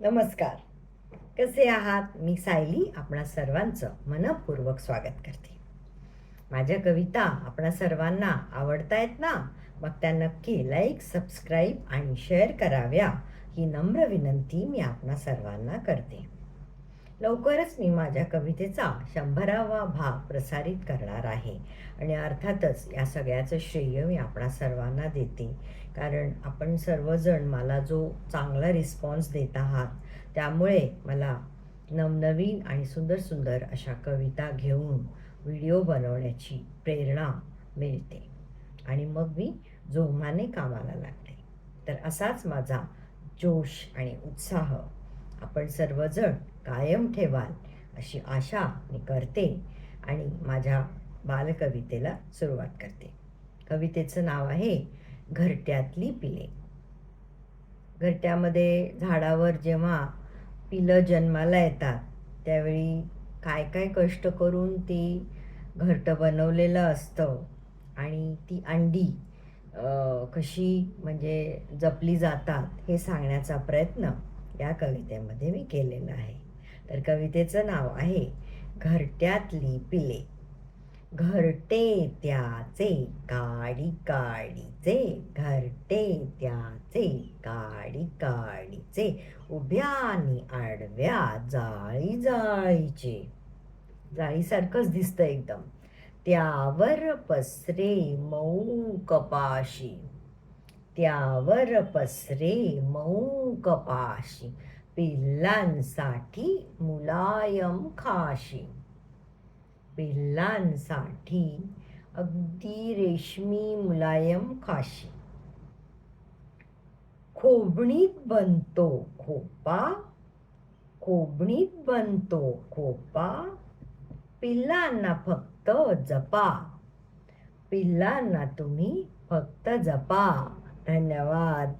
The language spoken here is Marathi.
नमस्कार. कसे आहात? मी सायली आपणा सर्वांचं मनपूर्वक स्वागत करते. माझ्या कविता आपणा सर्वांना आवडतायत ना? मग त्या नक्की लाईक सबस्क्राईब आणि शेअर कराव्या ही नम्र विनंती मी आपणा सर्वांना करते. लवकरच मी माझ्या कवितेचा शंभरावा भाग प्रसारित करणार आहे. आणि अर्थातच या सगळ्याचं श्रेय मी आपणा सर्वांना देते. कारण आपण सर्वजण मला जो चांगला रिस्पॉन्स देत आहात त्यामुळे मला नवनवीन आणि सुंदर सुंदर अशा कविता घेऊन व्हिडिओ बनवण्याची प्रेरणा मिळते. आणि मग मी जोमाने कामाला लागते तर असाच माझा जोश आणि उत्साह आपण सर्वजण कायम ठेवाल अशी आशा मी करते आणि माझ्या बालकवितेला सुरुवात करते. कवितेचं नाव आहे घरट्यातली पिले. घरट्यामध्ये झाडावर जेव्हा पिलं जन्माला येतात त्यावेळी काय काय कष्ट करून ती घरटं बनवलेलं असतं आणि ती अंडी कशी म्हणजे जपली जातात हे सांगण्याचा प्रयत्न या कवितेमध्ये मी केलेलं आहे. तर कवितेचं नाव आहे घरट्यातली पिले घरटे त्याचे काडी काडीचे. घरटे त्याचे काडी काडीचे. आणि आडव्या जाळी जाळीचे. जाळीसारखंच दिसतं एकदम. त्यावर पसरे मऊ कपाशी. त्यावर पसरे मऊ कपाशी पिल्लांसाठी मुलायम खाशी. पिल्लांसाठी अगदी रेशमी मुलायम खाशी. खोबणीत बनतो खोपा खोबणीत बनतो खोपा पिल्लांना फक्त जपा. पिल्लांना तुम्ही फक्त जपा. धन्यवाद.